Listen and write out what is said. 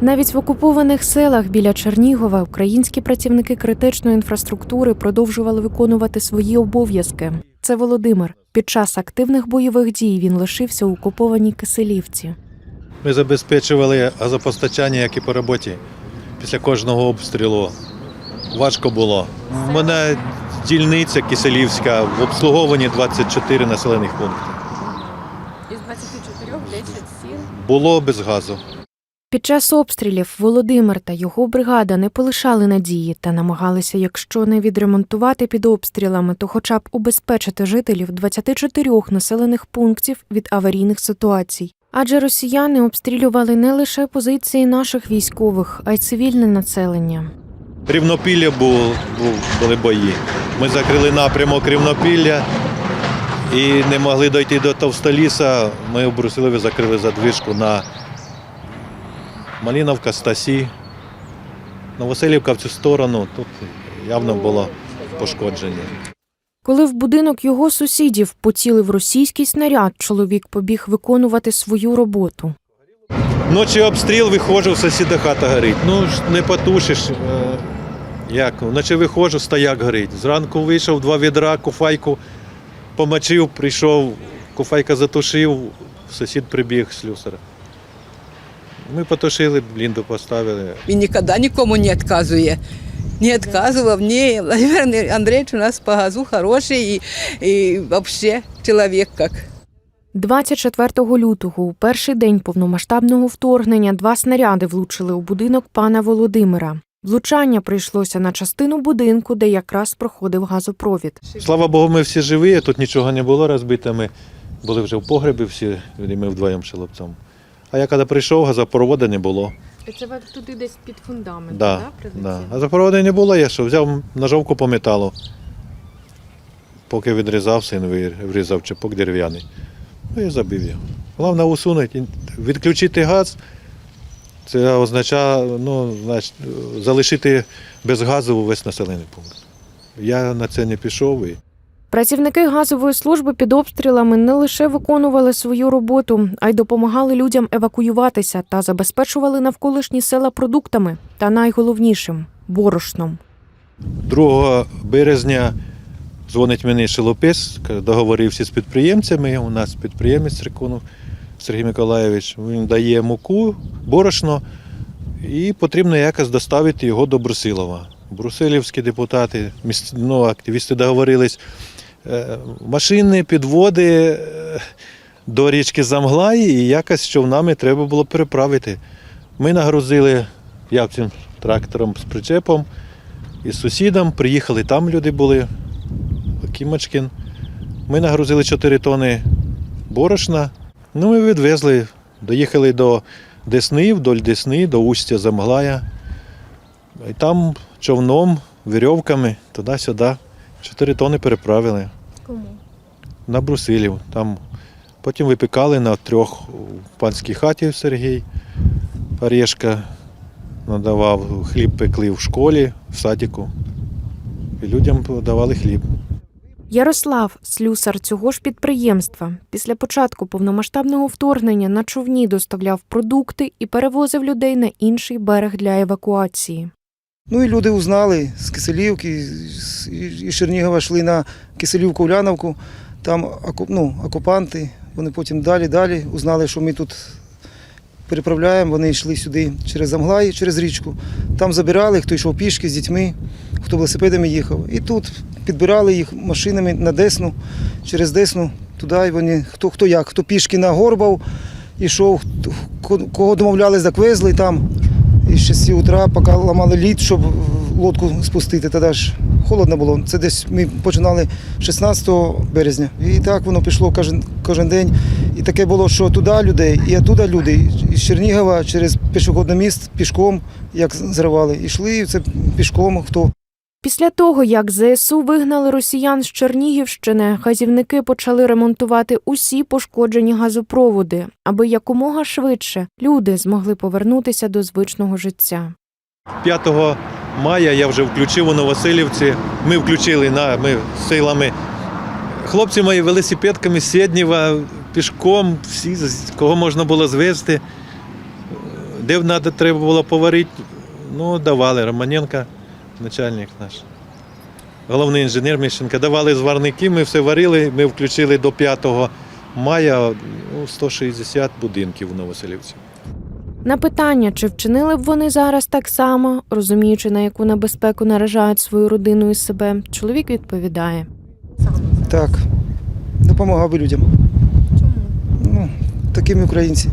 Навіть в окупованих селах біля Чернігова українські працівники критичної інфраструктури продовжували виконувати свої обов'язки. Це Володимир. Під час активних бойових дій він лишився у окупованій Киселівці. Ми забезпечували газопостачання, як і по роботі. Після кожного обстрілу важко було. У мене дільниця Киселівська в обслуговуванні 24 населених пункти. Із 24 10 сіл. Було без газу. Під час обстрілів Володимир та його бригада не полишали надії та намагалися, якщо не відремонтувати під обстрілами, то хоча б убезпечити жителів 24 населених пунктів від аварійних ситуацій. Адже росіяни обстрілювали не лише позиції наших військових, а й цивільне населення. Рівнопілля був, були бої. Ми закрили напрямок Рівнопілля і не могли дойти до Товстоліса. Ми в Брусилові закрили задвижку на Маліновка, Стасі, Новоселівка в цю сторону. Тут явно було пошкодження. Коли в будинок його сусідів поцілив російський снаряд, чоловік побіг виконувати свою роботу. Ночі обстріл, виходжу, в сусіда хата горить. Ну не потушиш. е, Як? Вночі виходжу, стояк горить. Зранку вийшов, два відра, куфайку помочив, прийшов, куфайка затушив, сусід прибіг з люсера. Ми потушили, блінду поставили. Він ніколи нікому не відказує. Не відказував, ні. Владимир Андреевич у нас по газу хороший і, і взагалі чоловік як. 24 лютого, у перший день повномасштабного вторгнення, два снаряди влучили у будинок пана Володимира. Влучання прийшлося на частину будинку, де якраз проходив газопровід. Слава Богу, ми всі живі, тут нічого не було розбито. Ми були вже в погребі всі, і ми вдвоєм шелопцем. А я коли прийшов, газопроводу не було. Це ви туди десь під фундамент, Да, да, да. Газопроводу не було, я що, взяв ножовку по металу. Поки відрізав, син врізав чепок дерев'яний. Ну і забив його. Головне усунути, відключити газ. Це означає ну, значить, залишити без газу весь населений пункт. Я на це не пішов. І... Працівники газової служби під обстрілами не лише виконували свою роботу, а й допомагали людям евакуюватися та забезпечували навколишні села продуктами та найголовнішим борошном. 2 березня дзвонить мені шилопис, договорився з підприємцями. У нас підприємець Риконов Сергій Миколаєвич. Він дає муку, борошно, і потрібно якось доставити його до Брусилова. Брусилівські депутати, ну, активісти договорились. Е, Машини, підводи е, до річки Замглаї і якось з човнами треба було переправити. Ми нагрузили я цим трактором з причепом із сусідом. Приїхали, там люди були, Кімочкін. Ми нагрузили 4 тони борошна. Ну, ми відвезли, доїхали до Десни, вдоль Десни, до устя Замглая. І там човном, вірьовками, туди-сюди. 4 тони переправили Кому? на Брусилів. Там потім випікали на трьох у панській хаті Сергій Орешка надавав, хліб пекли в школі, в садіку. І людям давали хліб. Ярослав, слюсар цього ж підприємства, після початку повномасштабного вторгнення на човні доставляв продукти і перевозив людей на інший берег для евакуації. Ну і люди узнали з Киселівки, з Чернігова йшли на Киселівку Уляновку. Там ну, окупанти. Вони потім далі, далі узнали, що ми тут переправляємо. Вони йшли сюди через Замглай, через річку. Там забирали, хто йшов пішки з дітьми, хто велосипедами їхав. І тут підбирали їх машинами на Десну, через Десну, туди вони, хто, хто як, хто пішки на Горбав ішов, кого домовлялись, так везли там. І з 6 утра, поки ламали лід, щоб лодку спустити, тоді ж холодно було. Це десь ми починали 16 березня. І так воно пішло кожен, кожен день. І таке було, що туди людей, і оттуда люди. Із Чернігова через пішохідний міст пішком, як зривали. Ішли це пішком хто. Після того, як ЗСУ вигнали росіян з Чернігівщини, газівники почали ремонтувати усі пошкоджені газопроводи, аби якомога швидше люди змогли повернутися до звичного життя. 5 мая я вже включив у Новоселівці. Ми включили на ми силами. Хлопці мої велосипедками з Сєднєва, пішком, всі, кого можна було звезти. Де треба було поварити, ну, давали. Романенко, начальник наш. Головний інженер Міщенка. Давали зварники, ми все варили, ми включили до 5 мая ну, 160 будинків у Новоселівці. На питання, чи вчинили б вони зараз так само, розуміючи, на яку небезпеку наражають свою родину і себе, чоловік відповідає. Так, допомагав би людям. Чому? Ну, такі ми українці.